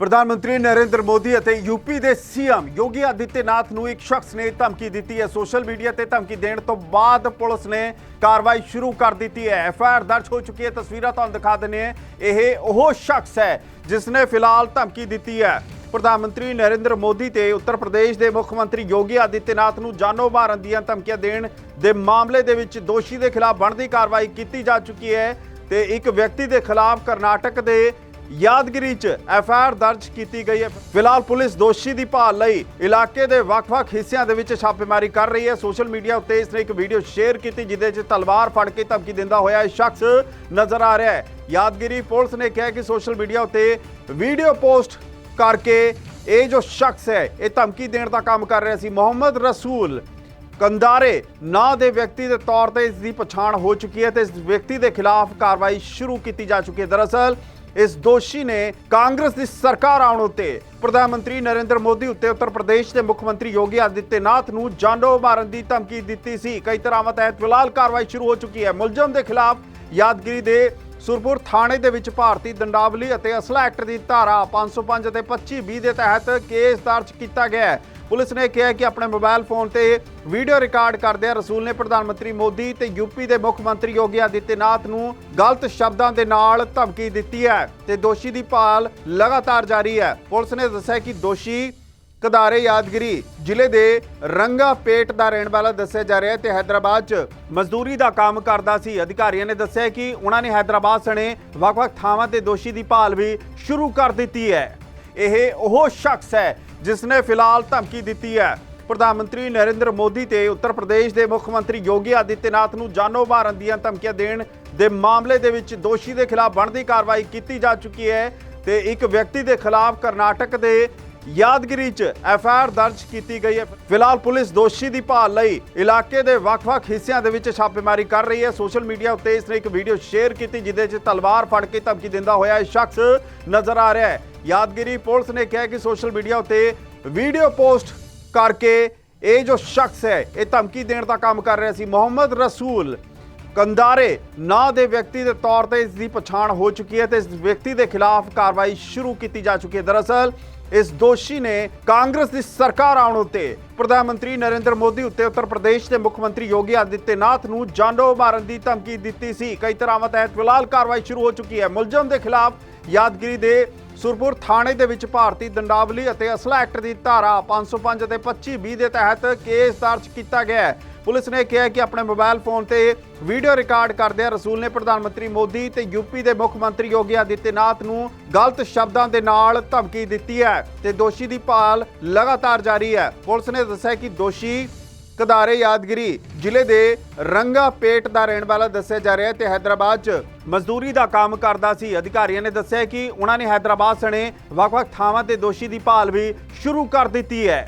ਪ੍ਰਧਾਨ ਮੰਤਰੀ ਨਰਿੰਦਰ ਮੋਦੀ ਅਤੇ ਯੂਪੀ ਦੇ ਸੀਐਮ ਯੋਗੀ ਆਦਿੱਤਿਆਨਾਥ ਨੂੰ ਇੱਕ ਸ਼ਖਸ ਨੇ ਧਮਕੀ ਦਿੱਤੀ ਹੈ। ਸੋਸ਼ਲ ਮੀਡੀਆ ਤੇ ਧਮਕੀ ਦੇਣ ਤੋਂ ਬਾਅਦ ਪੁਲਿਸ ਨੇ ਕਾਰਵਾਈ ਸ਼ੁਰੂ ਕਰ ਦਿੱਤੀ ਹੈ। ਐਫਆਈਆਰ ਦਰਜ ਹੋ ਚੁੱਕੀ ਹੈ। ਤਸਵੀਰਾਂ ਤੁਹਾਨੂੰ ਦਿਖਾ ਦਿੰਦੇ ਹਾਂ। ਇਹ ਉਹ ਸ਼ਖਸ ਹੈ ਜਿਸ ਨੇ ਫਿਲਹਾਲ ਧਮਕੀ ਦਿੱਤੀ ਹੈ। ਪ੍ਰਧਾਨ ਮੰਤਰੀ ਨਰਿੰਦਰ ਮੋਦੀ ਤੇ ਉੱਤਰ ਪ੍ਰਦੇਸ਼ ਦੇ ਮੁੱਖ ਮੰਤਰੀ ਯੋਗੀ ਆਦਿੱਤਿਆਨਾਥ ਨੂੰ ਜਾਨੋਂ ਮਾਰਨ ਦੀਆਂ ਧਮਕੀਆਂ ਦੇਣ ਦੇ ਮਾਮਲੇ ਦੇ ਵਿੱਚ ਦੋਸ਼ੀ ਦੇ ਖਿਲਾਫ ਬਣਦੀ ਕਾਰਵਾਈ ਕੀਤੀ ਜਾ ਚੁੱਕੀ ਹੈ ਤੇ ਇੱਕ ਵਿਅਕਤੀ ਦੇ ਖਿਲਾਫ ਕਰਨਾਟਕ ਦੇ ਯਾਦਗਿਰੀ 'ਚ ਐਫਆਈਆਰ ਦਰਜ ਕੀਤੀ ਗਈ ਹੈ। ਫਿਲਹਾਲ ਪੁਲਿਸ ਦੋਸ਼ੀ ਦੀ ਭਾਲ ਲਈ ਇਲਾਕੇ ਦੇ ਵੱਖ-ਵੱਖ ਹਿੱਸਿਆਂ ਦੇ ਵਿੱਚ ਛਾਪੇਮਾਰੀ ਕਰ ਰਹੀ ਹੈ। ਸੋਸ਼ਲ ਮੀਡੀਆ ਉੱਤੇ ਇਸ ਨੇ ਇੱਕ ਵੀਡੀਓ ਸ਼ੇਅਰ ਕੀਤੀ, ਜਿਹਦੇ 'ਚ ਤਲਵਾਰ ਫੜ ਕੇ ਧਮਕੀ ਦਿੰਦਾ ਹੋਇਆ ਇਹ ਸ਼ਖਸ ਨਜ਼ਰ ਆ ਰਿਹਾ ਹੈ। ਯਾਦਗਿਰੀ ਪੁਲਿਸ ਨੇ ਕਿਹਾ ਕਿ ਸੋਸ਼ਲ ਮੀਡੀਆ ਉੱਤੇ ਵੀਡੀਓ ਪੋਸਟ ਕਰਕੇ ਇਹ ਜੋ ਸ਼ਖਸ ਹੈ, ਇਹ ਧਮਕੀ ਦੇਣ ਦਾ ਕੰਮ ਕਰ ਰਿਹਾ ਸੀ। ਮੁਹੰਮਦ ਰਸੂਲ ਕੰਦਾਰੇ ਨਾਂ ਦੇ ਵਿਅਕਤੀ ਦੇ ਤੌਰ ਤੇ ਇਸ ਦੀ ਪਛਾਣ ਹੋ ਚੁੱਕੀ ਹੈ ਤੇ ਇਸ ਵਿਅਕਤੀ ਦੇ ਖਿਲਾਫ ਕਾਰਵਾਈ ਸ਼ੁਰੂ ਕੀਤੀ ਜਾ ਚੁੱਕੀ ਹੈ। ਦਰਅਸਲ ਇਸ ਦੋਸ਼ੀ ਨੇ ਕਾਂਗਰਸ ਦੀ ਸਰਕਾਰ ਆਉਣ ਉੱਤੇ ਪ੍ਰਧਾਨ ਮੰਤਰੀ ਨਰਿੰਦਰ ਮੋਦੀ ਉੱਤੇ ਉੱਤਰ ਪ੍ਰਦੇਸ਼ ਦੇ ਮੁੱਖ ਮੰਤਰੀ ਯੋਗੀ ਆਦਿੱਤਿਆਨਾਥ ਨੂੰ ਜਾਨੋਂ ਮਾਰਨ ਦੀ ਧਮਕੀ ਦਿੱਤੀ ਸੀ। ਕਈ ਤਰ੍ਹਾਂ ਤਹਿਤ ਫਿਲਹਾਲ ਕਾਰਵਾਈ ਸ਼ੁਰੂ ਹੋ ਚੁੱਕੀ ਹੈ। ਮੁਲਜ਼ਮ ਦੇ ਖਿਲਾਫ ਯਾਦਗਿਰੀ ਦੇ ਸੁਰਪੁਰ ਥਾਣੇ ਦੇ ਵਿੱਚ ਭਾਰਤੀ ਦੰਡਾਵਲੀ ਅਤੇ ਅਸਲਾ ਐਕਟ ਦੀ ਧਾਰਾ 505 ਅਤੇ 2520 ਦੇ ਤਹਿਤ ਕੇਸ ਦਰਜ ਕੀਤਾ ਗਿਆ ਹੈ। ਪੁਲਿਸ ਨੇ ਕਿਹਾ ਕਿ ਆਪਣੇ ਮੋਬਾਈਲ ਫੋਨ ਤੇ ਵੀਡੀਓ ਰਿਕਾਰਡ ਕਰਦਿਆਂ ਰਸੂਲ ਨੇ ਪ੍ਰਧਾਨ ਮੰਤਰੀ ਮੋਦੀ ਤੇ ਯੂਪੀ ਦੇ ਮੁੱਖ ਮੰਤਰੀ ਯੋਗੀ ਆਦਿੱਤਿਆਨਾਥ ਨੂੰ ਗਲਤ ਸ਼ਬਦਾਂ ਦੇ ਨਾਲ ਧਮਕੀ ਦਿੱਤੀ ਹੈ ਤੇ ਦੋਸ਼ੀ ਦੀ ਭਾਲ ਲਗਾਤਾਰ ਜਾਰੀ ਹੈ। ਪੁਲਿਸ ਨੇ ਦੱਸਿਆ ਕਿ ਦੋਸ਼ੀ ਕਦਾਰੇ ਯਾਦਗਰੀ ਜ਼ਿਲ੍ਹੇ ਦੇ ਰੰਗਾ ਪੇਟ ਦਾ ਰਹਿਣ ਵਾਲਾ ਦੱਸਿਆ ਜਾ ਰਿਹਾ ਹੈ ਤੇ ਹైదరాబాద్ 'ਚ ਮਜ਼ਦੂਰੀ ਦਾ ਕੰਮ ਕਰਦਾ ਸੀ। ਅਧਿਕਾਰੀਆਂ ਨੇ ਦੱਸਿਆ ਕਿ ਉਹਨਾਂ ਨੇ ਹైదరాబాద్ ਸਣੇ ਵੱਖ-ਵੱਖ ਥਾਵਾਂ ਤੇ ਦੋਸ਼ੀ ਦੀ ਭਾਲ ਵੀ ਸ਼ੁਰੂ ਕਰ ਦਿੱਤੀ ਹੈ। ਇਹ ਉਹ ਸ਼ਖਸ ਹੈ ਜਿਸ ਨੇ ਫਿਲਹਾਲ ਧਮਕੀ ਦਿੱਤੀ ਹੈ। ਪ੍ਰਧਾਨ ਮੰਤਰੀ ਨਰਿੰਦਰ ਮੋਦੀ ਤੇ ਉੱਤਰ ਪ੍ਰਦੇਸ਼ ਦੇ ਮੁੱਖ ਮੰਤਰੀ ਯੋਗੀ ਆਦਿੱਤਿਆਨਾਥ ਨੂੰ ਜਾਨੋਂ ਮਾਰਨ ਦੀਆਂ ਧਮਕੀਆਂ ਦੇਣ ਦੇ ਮਾਮਲੇ ਦੇ ਵਿੱਚ ਦੋਸ਼ੀ ਦੇ ਖਿਲਾਫ ਬਣਦੀ ਕਾਰਵਾਈ ਕੀਤੀ ਜਾ ਚੁੱਕੀ ਹੈ ਤੇ ਇੱਕ ਵਿਅਕਤੀ ਦੇ ਖਿਲਾਫ ਕਰਨਾਟਕ ਦੇ ਯਾਦਗਿਰੀ 'ਚ ਐਫਆਈਆਰ ਦਰਜ ਕੀਤੀ ਗਈ ਹੈ। ਫਿਲਹਾਲ ਪੁਲਿਸ ਦੋਸ਼ੀ ਦੀ ਭਾਲ ਲਈ ਇਲਾਕੇ ਦੇ ਵੱਖ-ਵੱਖ ਹਿੱਸਿਆਂ ਦੇ ਵਿੱਚ ਛਾਪੇਮਾਰੀ ਕਰ ਰਹੀ ਹੈ। ਸੋਸ਼ਲ ਮੀਡੀਆ ਉੱਤੇ ਇਸ ਨੇ ਇੱਕ ਵੀਡੀਓ ਸ਼ੇਅਰ ਕੀਤੀ, ਜਿਹਦੇ 'ਚ ਤਲਵਾਰ ਫੜ ਕੇ ਧਮਕੀ ਦਿੰਦਾ ਹੋਇਆ ਇਹ ਸ਼ਖਸ ਨਜ਼ਰ ਆ ਰਿਹਾ ਹੈ। ਯਾਦਗਿਰੀ ਪੁਲਿਸ ਨੇ ਕਿਹਾ ਕਿ ਸੋਸ਼ਲ ਮੀਡੀਆ ਉੱਤੇ ਵੀਡੀਓ ਪੋਸਟ ਕਰਕੇ ਇਹ ਜੋ ਸ਼ਖਸ ਹੈ, ਇਹ ਧਮਕੀ ਦੇਣ ਦਾ ਕੰਮ ਕਰ ਰਿਹਾ ਸੀ। ਮੁਹੰਮਦ ਰਸੂਲ ਕੰਦਾਰੇ ਨਾਂ ਦੇ ਵਿਅਕਤੀ ਦੇ ਤੌਰ ਤੇ ਇਸ ਦੀ ਪਛਾਣ ਹੋ ਚੁੱਕੀ ਹੈ ਤੇ ਇਸ ਵਿਅਕਤੀ ਦੇ ਖਿਲਾਫ ਕਾਰਵਾਈ ਸ਼ੁਰੂ ਕੀਤੀ ਜਾ ਚੁੱਕੀ ਹੈ। ਦਰਅਸਲ, ਇਸ ਦੋਸ਼ੀ ਨੇ ਕਾਂਗਰਸ ਦੀ ਸਰਕਾਰ ਆਉਣ ਉੱਤੇ ਪ੍ਰਧਾਨ ਮੰਤਰੀ ਨਰਿੰਦਰ ਮੋਦੀ ਉੱਤੇ ਉੱਤਰ ਪ੍ਰਦੇਸ਼ ਦੇ ਮੁੱਖ ਮੰਤਰੀ ਯੋਗੀ ਆਦਿੱਤਿਆਨਾਥ ਨੂੰ ਜਾਨੋਂ ਮਾਰਨ ਦੀ ਧਮਕੀ ਦਿੱਤੀ ਸੀ। ਕਈ ਤਰ੍ਹਾਂ ਤਹਿਤ ਫਿਲਹਾਲ ਕਾਰਵਾਈ ਸ਼ੁਰੂ ਹੋ ਚੁੱਕੀ ਹੈ। ਮੁਲਜ਼ਮ ਦੇ ਖਿਲਾਫ ਯਾਦਗਿਰੀ ਦੇ ਸੁਰਪੁਰ ਥਾਣੇ ਦੇ ਵਿੱਚ ਭਾਰਤੀ ਦੰਡਾਵਲੀ ਅਤੇ ਅਸਲਾ ਐਕਟ ਦੀ ਧਾਰਾ 505 ਅਤੇ 2520 ਦੇ ਤਹਿਤ ਕੇਸ ਦਰਜ ਕੀਤਾ ਗਿਆ ਹੈ। ਪੁਲਿਸ ਨੇ ਕਿਹਾ ਕਿ ਆਪਣੇ ਮੋਬਾਈਲ ਫੋਨ ਤੇ ਵੀਡੀਓ ਰਿਕਾਰਡ ਕਰਦਿਆਂ ਰਸੂਲ ਨੇ ਪ੍ਰਧਾਨ ਮੰਤਰੀ ਮੋਦੀ ਤੇ ਯੂਪੀ ਦੇ ਮੁੱਖ ਮੰਤਰੀ ਯੋਗੀ ਆਦਿੱਤਿਆਨਾਥ ਨੂੰ ਗਲਤ ਸ਼ਬਦਾਂ ਦੇ ਨਾਲ ਧਮਕੀ ਦਿੱਤੀ ਹੈ ਤੇ ਦੋਸ਼ੀ ਦੀ ਭਾਲ ਲਗਾਤਾਰ ਜਾਰੀ ਹੈ। ਪੁਲਿਸ ਨੇ ਦੱਸਿਆ ਕਿ ਦੋਸ਼ੀ ਕਦਾਰੇ ਯਾਦਗਰੀ ਜ਼ਿਲ੍ਹੇ ਦੇ ਰੰਗਾ ਪੇਟ ਦਾ ਰਹਿਣ ਵਾਲਾ ਦੱਸਿਆ ਜਾ ਰਿਹਾ ਹੈ ਤੇ ਹైదరాబాద్ 'ਚ ਮਜ਼ਦੂਰੀ ਦਾ ਕੰਮ ਕਰਦਾ ਸੀ। ਅਧਿਕਾਰੀਆਂ ਨੇ ਦੱਸਿਆ ਕਿ ਉਹਨਾਂ ਨੇ ਹైదరాబాద్ ਸਣੇ ਵੱਖ-ਵੱਖ ਥਾਵਾਂ ਤੇ ਦੋਸ਼ੀ ਦੀ ਭਾਲ ਵੀ ਸ਼ੁਰੂ ਕਰ ਦਿੱਤੀ ਹੈ।